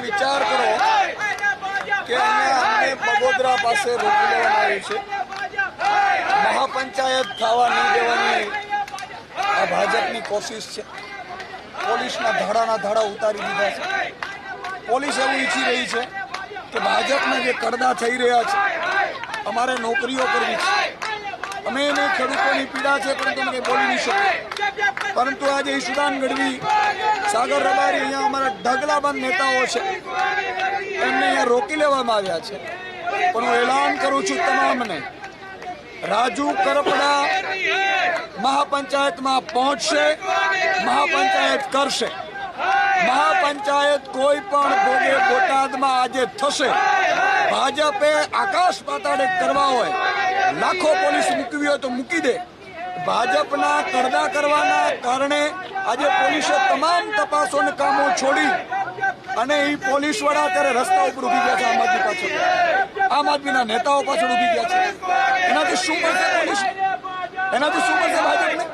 તમે વિચાર કરો કે અમને બગોદરા પાસે રોકી લેવામાં આવી છે. મહાપંચાયત થવા નહીં દેવાની આ ભાજપની કોશિશ છે. પોલીસના ધાડાના ધાડા ઉતારી દીધા છે. પોલીસ એવું ઈચ્છી રહી છે કે ભાજપના જે કરદા થઈ રહ્યા છે, અમારે નોકરીઓ કરવી છે. અમે એને ખેડૂતોની પીડા છે, પરંતુ અમે બોલી નહીં શકીએ. પરંતુ આજે ઈશુદાન ગઢવી, સાગર રબારી અહીંયા અમારા ઢગલાબંધ નેતાઓ છે. એમને અહીંયા રોકી લેવામાં આવ્યા છે. પણ હું એલાન કરું છું તમામને. રાજુ કરપડા મહાપંચાયતમાં પહોંચશે, મહાપંચાયત કરશે. મહાપંચાયત કોઈ પણ ભોગે બોટાદમાં આજે થશે. ભાજપે આકાશ પાતાળે કરવા હોય. લાખો પોલીસ મૂકવી હોય તો મૂકી દે. ભાજપના કરડા કરવાના કારણે આજે પોલીસે તમામ તપાસો અને કામો છોડી અને એ પોલીસ વડા અત્યારે રસ્તા ઉપર ઊભી ગયા છે, આમ આદમી પાછળ આમ આદમીના નેતાઓ પાછળ ઊભી ગયા છે. એનાથી શું મળશે પોલીસ? એનાથી શું મળશે ભાજપને?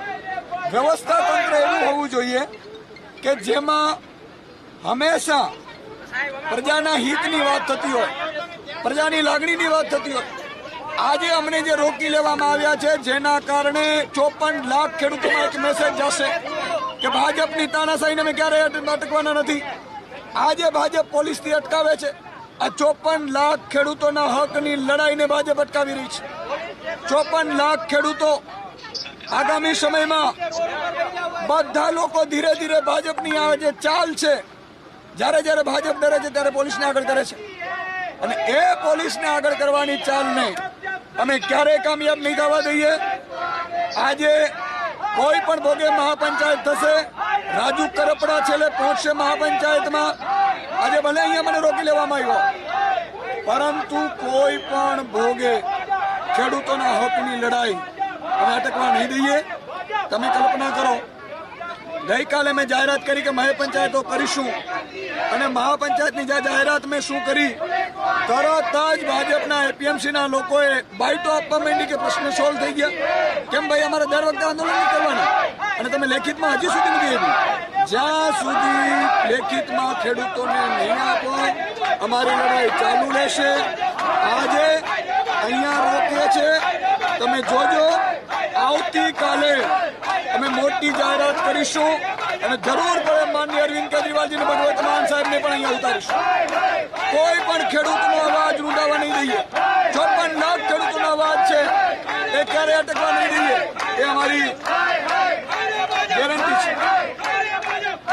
વ્યવસ્થા તંત્ર એવું હોવું જોઈએ કે જેમાં હંમેશા પ્રજાના હિતની વાત થતી હોય, પ્રજાની લાગણીની વાત થતી હોય આજે અમને જે રોકી લેવામાં આવ્યા છે, જેના કારણે ચોપન લાખ ખેડૂતોમાં એક મેસેજ જશે કે ભાજપની તાનાશાહીને અમે ક્યારેય અટ- અટકવાના નથી. આજે ભાજપ પોલીસથી અટકાવે છે. આ ચોપન લાખ ખેડૂતોના હકની લડાઈને ભાજપ અટકાવી રહી છે. ચોપન લાખ ખેડૂતો આગામી સમયમાં બધા લોકો ધીરે ધીરે ભાજપની આ જે ચાલ છે, જ્યારે જ્યારે ભાજપ ડરે છે, ત્યારે પોલીસને આગળ કરે છે. અને એ પોલીસને આગળ કરવાની ચાલને અમે ક્યારેય કામયાબ નહીં થવા દઈએ. આજે કોઈ પણ ભોગે મહાપંચાયત થશે, રાજુ કરપડા છેલ્લે પહોંચશે મહાપંચાયતમાં. આજે ભલે અહીંયા મને રોકી લેવામાં આવ્યો, પરંતુ કોઈ પણ ભોગે ખેડૂતોના હકની લડાઈ અમે અટકવા નહીં દઈએ. તમે કલ્પના કરો, ગઈકાલે મેં જાહેરાત કરી કે મહાપંચાયતો કરીશું. અને મહાપંચાયતની જાહેરાત મેં શું કરી તરત જ ભાજપના એપીએમસીના લોકોએ બાઇટો આપવા માંડી કે પ્રશ્ન સોલ્વ થઈ ગયા. કેમ ભાઈ, અમારે દર વખતે આંદોલન કરવાના? અને તમે લેખિતમાં હજી સુધી નથી આપ્યું જ્યાં સુધી લેખિતમાં ખેડૂતોને નહીં આપો, અમારી લડાઈ ચાલુ રહેશે. આજે અહીંયા રોકીએ છે તમે જોજો, આવતીકાલે અમે મોટી જાહેરાત કરીશું અને જરૂર પડે માનનીય અરવિંદ કેજરીવાલજીને ભગવત માન સાહેબને પણ અહીંયા ઉતારીશું. પણ ખેડૂતનો અવાજ રૂંધાવા નહીં દઈએ ચોપન લાખ ખેડૂતોનો અવાજ છે. એ ક્યારેય અટકવા નહીં દઈએ એ અમારી